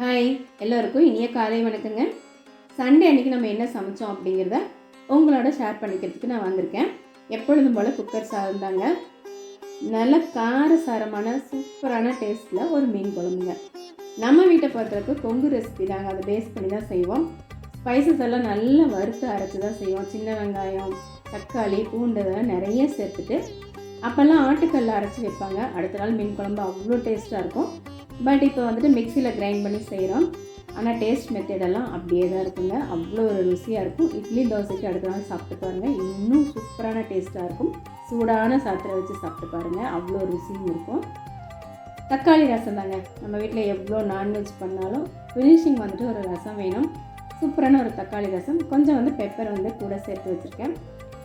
Hi எல்லோருக்கும் இனிய காலை வணக்கங்க. சண்டே அன்னைக்கு நம்ம என்ன சமைச்சோம் அப்படிங்கிறத உங்களோட ஷேர் பண்ணிக்கிறதுக்கு நான் வந்திருக்கேன். எப்பொழுதும் போல் குக்கர் சாதம் தாங்க. நல்ல காரசாரமான சூப்பரான டேஸ்ட்டில் ஒரு மீன் குழம்புங்க. நம்ம வீட்டை பொறுத்தளவுக்கு கொங்கு ரெசிபி தாங்க. அதை பேஸ் பண்ணி தான் செய்வோம். ஸ்பைசஸ் எல்லாம் நல்லா வறுத்து அரைச்சி தான் செய்வோம். சின்ன வெங்காயம் தக்காளி பூண்டு இதெல்லாம் நிறைய சேர்த்துட்டு அப்போல்லாம் ஆட்டுக்கல்ல அரைச்சி வைப்பாங்க. அடுத்த நாள் மீன் குழம்பு அவ்வளோ டேஸ்ட்டாக இருக்கும். பட் இப்போ வந்துட்டு மிக்சியில் கிரைண்ட் பண்ணி செய்கிறோம் ஆனால் டேஸ்ட் மெத்தடெல்லாம் அப்படியே தான் இருக்குங்க. அவ்வளோ ஒரு ருசியாக இருக்கும். இட்லி தோசைக்கு அடுத்த நாள் சாப்பிட்டு பாருங்கள் இன்னும் சூப்பரான டேஸ்ட்டாக இருக்கும். சூடான சாத்திரை வச்சு சாப்பிட்டு பாருங்கள் அவ்வளோ ருசியும் இருக்கும். தக்காளி ரசம் தாங்க. நம்ம வீட்டில் எவ்வளோ நான்வெஜ் பண்ணாலும் ஃபினிஷிங் வந்துட்டு ஒரு ரசம் வேணும். சூப்பரான ஒரு தக்காளி ரசம். கொஞ்சம் வந்து பெப்பர் வந்து கூட சேர்த்து வச்சுருக்கேன்.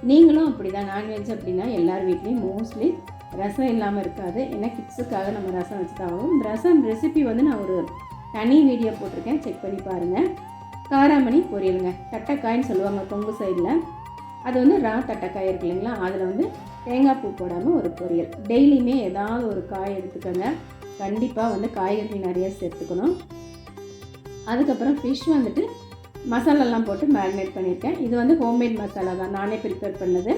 நீங்களும் அப்படி தான் நான்வெஜ் அப்படின்னா எல்லார் வீட்லேயும் மோஸ்ட்லி ரசம் இல்லாமல் இருக்காது. ஏன்னா கிட்ஸுக்காக நம்ம ரசம் வச்சு தான் ஆகும் ரசம் ரெசிபி வந்து நான் ஒரு தனி வீடியோ போட்டிருக்கேன். செக் பண்ணி பாருங்கள் காராமணி பொரியலுங்க. தட்டைக்காயின்னு சொல்லுவாங்க கொங்கு சைடில் அது வந்து ரா தட்டைக்காய் இருக்கு இல்லைங்களா? அதில் வந்து தேங்காய் பூ போடாமல் ஒரு பொரியல். டெய்லியுமே ஏதாவது ஒரு காய் எடுத்துக்கோங்க. கண்டிப்பாக வந்து காய்கறி நிறைய சேர்த்துக்கணும். அதுக்கப்புறம் ஃபிஷ் வந்துட்டு மசாலாலாம் போட்டு மேரினேட் பண்ணியிருக்கேன். இது வந்து ஹோம்மேட் மசாலா தான் நானே ப்ரிப்பேர் பண்ணது.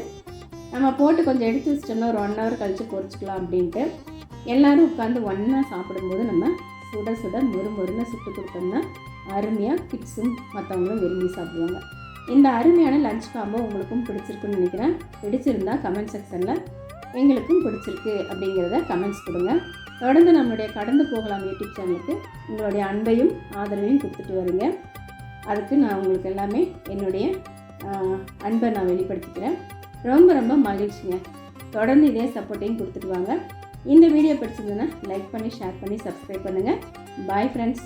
நம்ம போட்டு கொஞ்சம் எடுத்து வச்சிட்டோம்னா ஒரு ஒன் ஹவர் கழித்து பொறிச்சிக்கலாம் அப்படின்ட்டு எல்லோரும் உட்காந்து ஒன்றா சாப்பிடும்போது நம்ம சுட சுட மொறு மொறுன்னு சுட்டு கொடுத்தோம்னா அருமையாக கிட்ஸும் மற்றவங்களும் விரும்பி சாப்பிடுவாங்க. இந்த அருமையான லஞ்ச் காம்போ உங்களுக்கும் பிடிச்சிருக்குன்னு நினைக்கிறேன். பிடிச்சிருந்தா கமெண்ட் செக்ஷனில் எங்களுக்கும் பிடிச்சிருக்கு அப்படிங்கிறத கமெண்ட்ஸ் கொடுங்க. தொடர்ந்து நம்மளுடைய கடந்து போகலாம் யூடியூப் சேனலுக்கு உங்களுடைய அன்பையும் ஆதரவையும் கொடுத்துட்டு வரீங்க. அதுக்கு நான் உங்களுக்கு எல்லாமே என்னுடைய அன்பை நான் வெளிப்படுத்திக்கிறேன். ரொம்ப ரொம்ப மகிழ்ச்சிங்க. தொடர்ந்து இதே சப்போர்ட்டையும் கொடுத்துட்டு வாங்க. இந்த வீடியோ பிடிச்சிருந்ததுன்னா லைக் பண்ணி ஷேர் பண்ணி சப்ஸ்கிரைப் பண்ணுங்கள் பாய் ஃப்ரெண்ட்ஸ்